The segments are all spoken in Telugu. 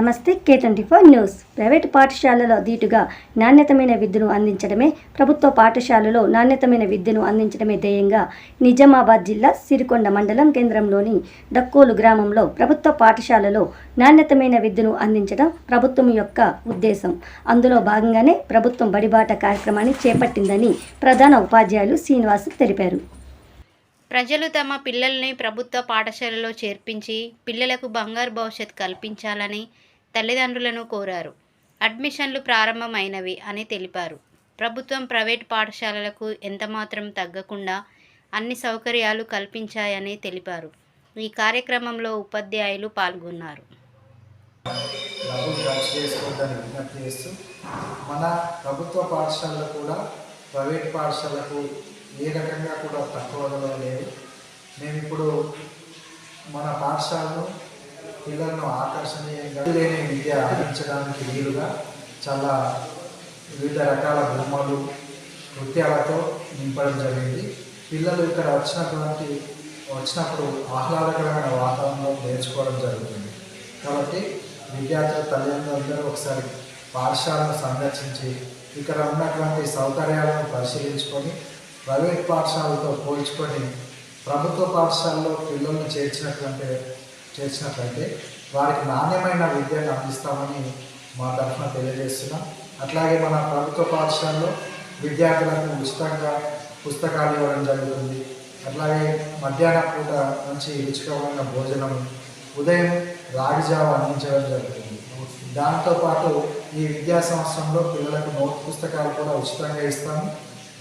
నమస్తే K twenty four news. Private పాఠశాలలో ధీటుగా నాణ్యతమైన విద్యను అందించడమే ప్రభుత్వ పాఠశాలలో నాణ్యతమైన విద్యను అందించడమే ధ్యేయంగా నిజామాబాద్ జిల్లా సిరికొండ మండలం కేంద్రంలోని డక్కోలు గ్రామంలో ప్రభుత్వ పాఠశాలలో నాణ్యతమైన విద్యను అందించడం ప్రభుత్వం యొక్క ఉద్దేశం. అందులో భాగంగానే ప్రభుత్వం బడిబాట కార్యక్రమాన్ని చేపట్టిందని ప్రధాన ఉపాధ్యాయులు శ్రీనివాస్ తెలిపారు. ప్రజలు తమ పిల్లల్ని ప్రభుత్వ పాఠశాలలో చేర్పించి పిల్లలకు బంగారు భవిష్యత్ కల్పించాలని తల్లిదండ్రులను కోరారు. అడ్మిషన్లు ప్రారంభమైనవి అని తెలిపారు. ప్రభుత్వం ప్రైవేట్ పాఠశాలలకు ఎంతమాత్రం తగ్గకుండా అన్ని సౌకర్యాలు కల్పించాయని తెలిపారు. ఈ కార్యక్రమంలో ఉపాధ్యాయులు పాల్గొన్నారు. మన ప్రభుత్వ పాఠశాలలు కూడా ప్రైవేట్ పాఠశాలకు ఏ రకంగా కూడా తక్కువ లేదు. మేము ఇప్పుడు మన పాఠశాలను పిల్లలను ఆకర్షణీయంగా లేని విద్య అందించడానికి వీలుగా చాలా వివిధ రకాల బొమ్మలు నృత్యాలతో నింపడం జరిగింది. పిల్లలు ఇక్కడ వచ్చినటువంటి వచ్చినప్పుడు ఆహ్లాదకరమైన వాతావరణంలో నేర్చుకోవడం జరుగుతుంది. కాబట్టి విద్యార్థుల తల్లిదండ్రులందరూ ఒకసారి పాఠశాలను సందర్శించి ఇక్కడ ఉన్నటువంటి సౌకర్యాలను పరిశీలించుకొని ప్రైవేట్ పాఠశాలతో పోల్చుకొని ప్రభుత్వ పాఠశాలలో పిల్లల్ని చేర్చినటువంటి చేసినట్లయితే వారికి నాణ్యమైన విద్యను అందిస్తామని మా తరఫున తెలియజేస్తున్నాం. అట్లాగే మన ప్రభుత్వ పాఠశాలలో విద్యార్థులకు ఉచితంగా పుస్తకాలు ఇవ్వడం జరుగుతుంది. అట్లాగే మధ్యాహ్నం పూట మంచి రుచికరమైన భోజనం ఉదయం రాగి జావ అందించడం జరుగుతుంది. దాంతోపాటు ఈ విద్యా సంవత్సరంలో పిల్లలకు నోట్ పుస్తకాలు కూడా ఉచితంగా ఇస్తాము.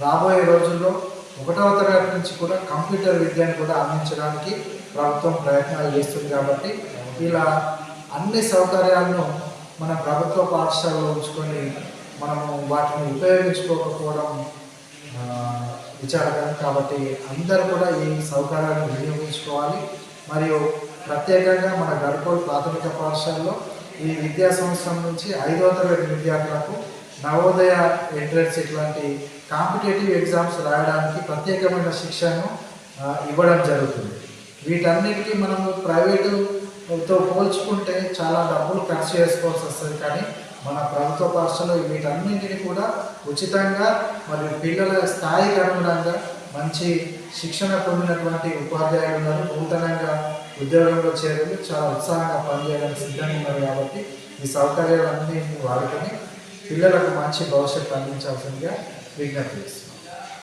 రాబోయే రోజుల్లో ఒకటవ తరగతి నుంచి కూడా కంప్యూటర్ విద్యను కూడా అందించడానికి ప్రభుత్వం ప్రయత్నాలు చేస్తుంది కాబట్టి ఇలా అన్ని సౌకర్యాలను మన ప్రభుత్వ పాఠశాలలో ఉంచుకొని మనము వాటిని ఉపయోగించుకోకపోవడం విచారకరం కాబట్టి అందరూ కూడా ఈ సౌకర్యాలను వినియోగించుకోవాలి. మరియు ప్రత్యేకంగా మన గడపూరు ప్రాథమిక పాఠశాలలో ఈ విద్యా సంవత్సరం నుంచి ఐదవ తరగతి విద్యార్థులకు నవోదయ ఎంట్రన్స్ ఇట్లాంటి కాంపిటేటివ్ ఎగ్జామ్స్ రాయడానికి ప్రత్యేకమైన శిక్షను ఇవ్వడం జరుగుతుంది. వీటన్నిటికీ మనము ప్రైవేటుతో పోల్చుకుంటే చాలా డబ్బులు ఖర్చు చేసుకోవాల్సి వస్తుంది. కానీ మన ప్రభుత్వ పాఠశాలలో వీటన్నింటిని కూడా ఉచితంగా మరియు పిల్లల స్థాయికి అనుగుణంగా మంచి శిక్షణ పొందినటువంటి ఉపాధ్యాయులు ఉన్నారు. నూతనంగా ఉద్యోగంలో చేరేది చాలా ఉత్సాహంగా పనిచేయడానికి సిద్ధంగా ఉన్నారు కాబట్టి ఈ సౌకర్యాలన్నీ వాడుకొని పిల్లలకు మంచి భవిష్యత్తు అందించాల్సిందిగా విజ్ఞప్తి చేస్తున్నాం